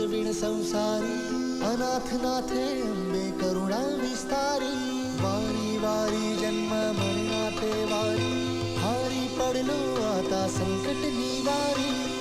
विण संसारी अनाथनाथे अंबे करुणा विस्तारी वारी वारी जन्म मरणाते वारी हारी पडलो आता संकट निवारी.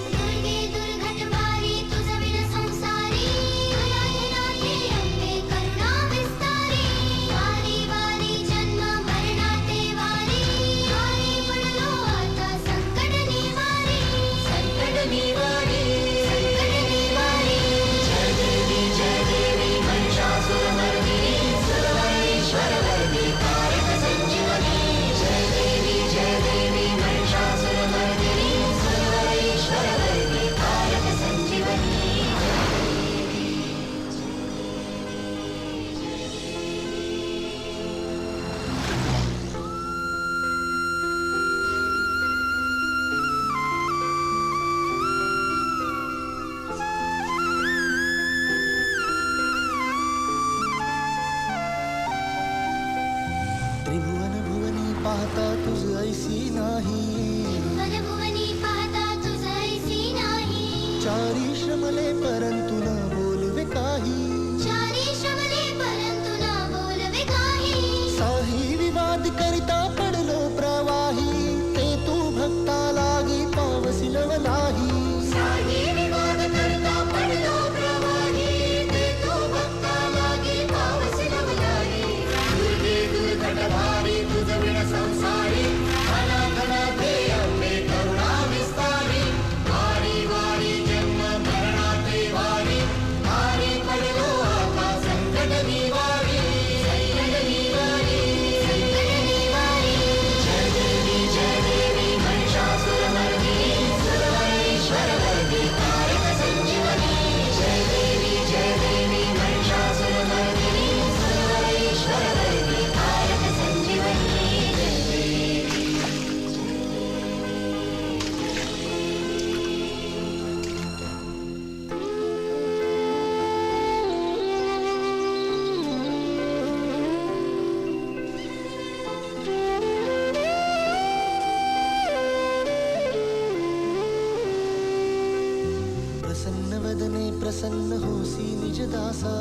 त्रिभुवन भुवनी पाहता तुझ ऐसी नाही. चारी श्रमले परंतु न बोलवे काही. साही विवाद करिता वदने प्रसन्न होसी निज दासा